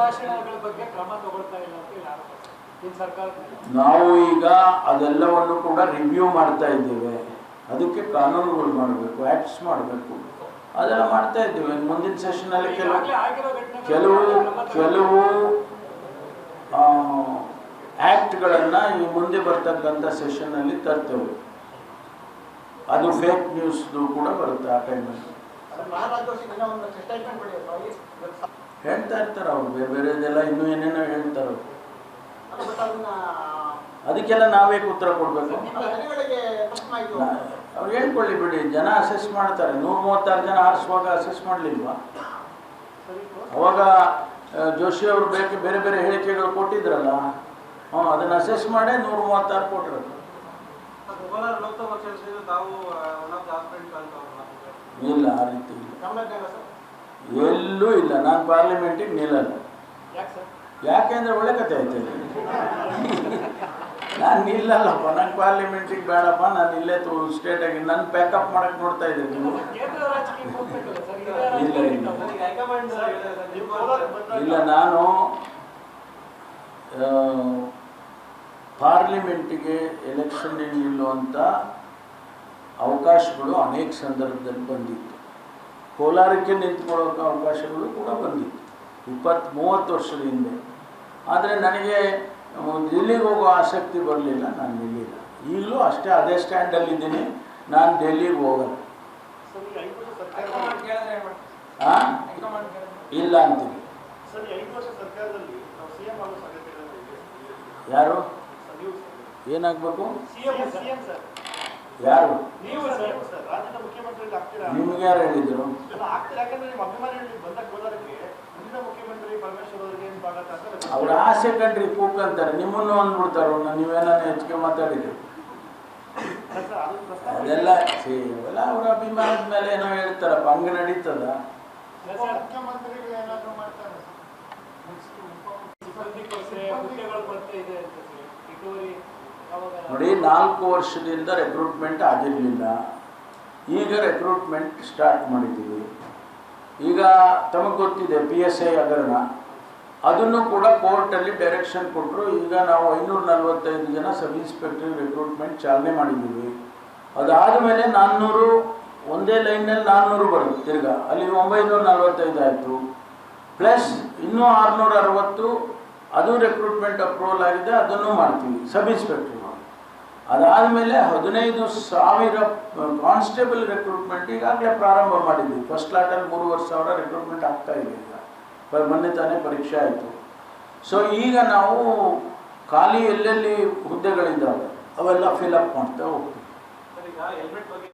ಭಾಷಣಗಳ ಬಗ್ಗೆ ಕ್ರಮ ತಗೊಳ್ತಾ ಇಲ್ಲ ಅಂತ ಹೇಳಿ ಆರೋಪ ಇನ್ನು ಸರ್ಕಾರದ ನಾವು ಈಗ ಅದೆಲ್ಲವನ್ನು ಕೂಡ ರಿವ್ಯೂ ಮಾಡ್ತಾ ಇದ್ದೇವೆ. ಅದಕ್ಕೆ ಕಾನೂನುಗಳು ಮಾಡಬೇಕು ಆಕ್ಟ್ಸ್ ಮಾಡಬೇಕು. ಅದೆಲ್ಲ ಮಾಡ್ತಾ ಇದ್ದೇವೆ. ಮುಂದಿನ ಸೆಷನಲ್ಲಿ ಕೆಲವು ಈಗಾಗ್ಲೇ ಕೆಲವು ಆಕ್ಟ್ ಗಳನ್ನ ತಗೊಳ್ತಾ ಕೆಲವು ಆ್ಯಕ್ಟ್ಗಳನ್ನು ಈ ಮುಂದೆ ಬರ್ತಕ್ಕಂಥ ಸೆಷನ್ನಲ್ಲಿ ತರ್ತೇವೆ. ಅದು ಫೇಕ್ ನ್ಯೂಸ್ ಕೂಡ ಬರುತ್ತೆ ಆ ಟೈಮಲ್ಲಿ ಹೇಳ್ತಾ ಇರ್ತಾರೆ ಅವ್ರು ಬೇರೆ ಬೇರೆದೆಲ್ಲ ಇನ್ನೂ ಏನೇನೋ ಹೇಳ್ತಾರೆ. ಅದಕ್ಕೆಲ್ಲ ನಾವೇ ಉತ್ತರ ಕೊಡಬೇಕು. ಅವ್ರು ಹೇಳ್ಕೊಳ್ಳಿ ಬಿಡಿ ಜನ ಅಸೆಸ್ ಮಾಡ್ತಾರೆ. ನೂರ ಮೂವತ್ತಾರು ಜನ ಆರಿಸುವಾಗ ಅಸೆಸ್ ಮಾಡಲಿಲ್ವಾ? ಅವಾಗ ಜೋಶಿ ಅವರು ಬೇರೆ ಬೇರೆ ಬೇರೆ ಹೇಳಿಕೆಗಳು ಕೊಟ್ಟಿದ್ರಲ್ಲ ಹ್ಞೂ ಅದನ್ನು ಅಸೆಸ್ ಮಾಡೇ ನೂರ ಮೂವತ್ತಾರು ಕೊಟ್ಟರು ಇಲ್ಲ ಆ ರೀತಿ ಇಲ್ಲ. ಎಲ್ಲೂ ಇಲ್ಲ. ನಾನು ಪಾರ್ಲಿಮೆಂಟಿಗೆ ನಿಲ್ಲಲ್ಲ. ಯಾಕೆ ಸರ್? ಯಾಕೆಂದ್ರೆ ಒಳ್ಳೆ ಕತೆ ಆಯ್ತು ನಾನು ನಿಲ್ಲಲ್ಲಪ್ಪ. ನಂಗೆ ಪಾರ್ಲಿಮೆಂಟಿಗೆ ಬೇಡಪ್ಪ. ನಾನು ಇಲ್ಲೇ ತು ಸ್ಟೇಟಾಗಿ ನನ್ನ ಪ್ಯಾಕಪ್ ಮಾಡಕ್ಕೆ ನೋಡ್ತಾ ಇದ್ದೀನಿ. ನೀವು ಇಲ್ಲ, ಇಲ್ಲ. ಇಲ್ಲ ನಾನು ಪಾರ್ಲಿಮೆಂಟಿಗೆ ಎಲೆಕ್ಷನ್ ನಿಲ್ಲುವಂಥ ಅವಕಾಶಗಳು ಅನೇಕ ಸಂದರ್ಭದಲ್ಲಿ ಬಂದಿತ್ತು. ಕೋಲಾರಕ್ಕೆ ನಿಂತ್ಕೊಳ್ಳೋಕೆ ಅವಕಾಶಗಳು ಕೂಡ ಬಂದಿತ್ತು. ಇಪ್ಪತ್ತು ಮೂವತ್ತು ವರ್ಷದ ಹಿಂದೆ. ಆದರೆ ನನಗೆ ಡೆಲ್ಲಿಗೆ ಹೋಗೋ ಆಸಕ್ತಿ ಬರಲಿಲ್ಲ, ನಾನು ನಿಲ್ಲಿಲ್ಲ. ಈಗಲೂ ಅಷ್ಟೇ ಅದೇ ಸ್ಟ್ಯಾಂಡಲ್ಲಿದ್ದೀನಿ, ನಾನು ಡೆಲ್ಲಿಗೆ ಹೋಗಲ್ಲ. ಇಲ್ಲ ಅಂತೀನಿ. ಯಾರು? ಏನಾಗಬೇಕು? ಯಾರು? ನೀವು ರಾಜ್ಯದ ಮುಖ್ಯಮಂತ್ರಿ ಆಗ್ತೀರಾ? ನಿಮ್ಗೆ ಯಾರು ಹೇಳಿದ್ರು? ಆಗ್ತೀರಾ ಯಾಕಂದ್ರೆ ನಿಮ್ಮ ಅಭಿಮಾನಿಗಳು ಬಂದ ಕೋಲಾರಕ್ಕೆ ಮುಂದಿನ ಮುಖ್ಯಮಂತ್ರಿ ಪರಮೇಶ್ವರ್ ಅವರಿಗೆ ಏನು ಸ್ವಾಗತ ಅಂತ ಅವ್ರ ಆಸೆ ಕಂಡ್ರಿ ಕೂಕಂತಾರೆ ನಿಮ್ಮನ್ನು ಅಂದ್ಬಿಡ್ತಾರ ನೀವೇನಾನ ಹೆಚ್ಚಿಗೆ ಮಾತಾಡಿದ್ರಿ ಅದೆಲ್ಲ ಸೇವೆಲ್ಲ ಅವ್ರ ಅಭಿಮಾನದ ಮೇಲೆ ಏನೋ ಹೇಳ್ತಾರಪ್ಪ ಹಂಗ ನಡೀತದ? ಮುಖ್ಯಮಂತ್ರಿಗಳು ಏನಾದ್ರು ಮಾಡ್ತಾರೆ ಸಿಬ್ಬಂದಿ ಕೊರತೆ ಹುದ್ದೆಗಳು ಕೊರತೆ ಇದೆ ರಿಕವರಿ ನೋಡಿ, ನಾಲ್ಕು ವರ್ಷದಿಂದ ರೆಕ್ರೂಟ್ಮೆಂಟ್ ಆಗಿರಲಿಲ್ಲ. ಈಗ ರೆಕ್ರೂಟ್ಮೆಂಟ್ ಸ್ಟಾರ್ಟ್ ಮಾಡಿದ್ದೀವಿ. ಈಗ ತಮಗೆ ಗೊತ್ತಿದೆ ಪಿ ಎಸ್ ಐ ಹಗರಣ. ಅದನ್ನು ಕೂಡ ಕೋರ್ಟಲ್ಲಿ ಡೈರೆಕ್ಷನ್ ಕೊಟ್ಟರು ಈಗ ನಾವು ಐನೂರ ನಲ್ವತ್ತೈದು ಜನ ಸಬ್ ಇನ್ಸ್ಪೆಕ್ಟರ್ ರಿಕ್ರೂಟ್ಮೆಂಟ್ ಚಾಲನೆ ಮಾಡಿದ್ದೀವಿ. ಅದಾದ ಮೇಲೆ ನಾನ್ನೂರು, ಒಂದೇ ಲೈನಲ್ಲಿ ನಾನ್ನೂರು ಬರುತ್ತೆ ತಿರ್ಗಾ. ಅಲ್ಲಿ ಒಂಬೈನೂರ ನಲವತ್ತೈದು ಆಯಿತು. ಪ್ಲಸ್ ಇನ್ನೂ ಆರುನೂರ ಅರವತ್ತು ಅದು ರೆಕ್ರೂಟ್ಮೆಂಟ್ ಅಪ್ರೂವಲ್ ಆಗಿದೆ, ಅದನ್ನು ಮಾಡ್ತೀವಿ ಸಬ್ ಇನ್ಸ್ಪೆಕ್ಟರ್ ಅದಾದಮೇಲೆ ಹದಿನೈದು ಸಾವಿರ ಕಾನ್ಸ್ಟೇಬಲ್ ರೆಕ್ರೂಟ್ಮೆಂಟ್ ಈಗಾಗಲೇ ಪ್ರಾರಂಭ ಮಾಡಿದ್ವಿ. ಫಸ್ಟ್ ಲಾಟಲ್ಲಿ ಮೂರುವರೆ ಸಾವಿರ ರೆಕ್ರೂಟ್ಮೆಂಟ್ ಆಗ್ತಾ ಇದೆ ಈಗ. ಮೊನ್ನೆ ತಾನೇ ಪರೀಕ್ಷೆ ಆಯಿತು. ಸೊ ಈಗ ನಾವು ಖಾಲಿ ಎಲ್ಲೆಲ್ಲಿ ಹುದ್ದೆಗಳಿದ್ದಾವೆ, ಅವೆಲ್ಲ ಫಿಲ್ ಅಪ್ ಮಾಡ್ತಾ ಹೋಗ್ತೀವಿ.